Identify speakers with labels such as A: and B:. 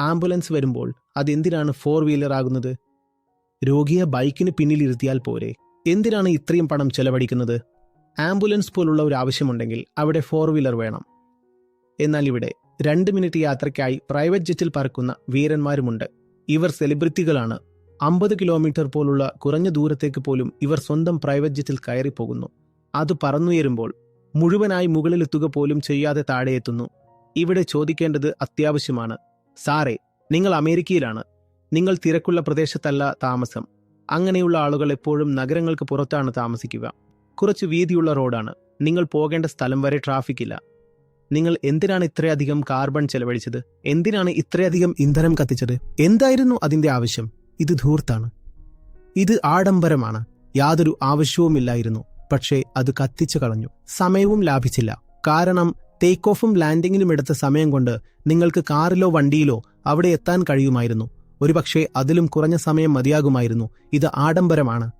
A: Ambulance വരുമ്പോൾ അതെന്തിനാണ് four wheeler ആകുന്നത്? രോഗിയെ ബൈക്കിന് പിന്നിലിരുത്തിയാൽ പോരെ. എന്തിനാണ് ഇത്രയും പണം ചെലവഴിക്കുന്നത്? ആംബുലൻസ് പോലുള്ള ഒരു ആവശ്യമുണ്ടെങ്കിൽ അവിടെ ഫോർ വീലർ വേണം. എന്നാൽ ഇവിടെ രണ്ട് മിനിറ്റ് യാത്രയ്ക്കായി പ്രൈവറ്റ് ജെറ്റിൽ പറക്കുന്ന വീരന്മാരുമുണ്ട്. ഇവർ സെലിബ്രിറ്റികളാണ്. അമ്പത് കിലോമീറ്റർ പോലുള്ള കുറഞ്ഞ ദൂരത്തേക്ക് പോലും ഇവർ സ്വന്തം പ്രൈവറ്റ് ജെറ്റിൽ കയറിപ്പോകുന്നു. അത് പറന്നുയരുമ്പോൾ മുഴുവനായി മുകളിലെത്തുക പോലും ചെയ്യാതെ താഴെയെത്തുന്നു ഇവിടെ ചോദിക്കേണ്ടത് അത്യാവശ്യമാണ്. സാറേ നിങ്ങൾ അമേരിക്കയിലാണ്. നിങ്ങൾ തിരക്കുള്ള പ്രദേശത്തല്ല താമസം. അങ്ങനെയുള്ള ആളുകൾ എപ്പോഴും നഗരങ്ങൾക്ക് പുറത്താണ് താമസിക്കുക. കുറച്ച് വീതിയുള്ള റോഡാണ്. നിങ്ങൾ പോകേണ്ട സ്ഥലം വരെ ട്രാഫിക് ഇല്ല നിങ്ങൾ എന്തിനാണ് ഇത്രയധികം കാർബൺ ചെലവഴിച്ചത്? എന്തിനാണ് ഇത്രയധികം ഇന്ധനം കത്തിച്ചത്? എന്തായിരുന്നു അതിന്റെ ആവശ്യം? ഇത് ധൂർത്താണ്. ഇത് ആഡംബരമാണ്. യാതൊരു ആവശ്യവുമില്ലായിരുന്നു. പക്ഷേ അത് കത്തിച്ചു കളഞ്ഞു. സമയവും ലാഭിച്ചില്ല. കാരണം ടേക്ക് ഓഫും ലാൻഡിങ്ങിനും എടുത്ത സമയം കൊണ്ട് നിങ്ങൾക്ക് കാറിലോ വണ്ടിയിലോ അവിടെ എത്താൻ കഴിയുമായിരുന്നു. ഒരുപക്ഷെ അതിലും കുറഞ്ഞ സമയം മതിയാകുമായിരുന്നു. ഇത് ആഡംബരമാണ്.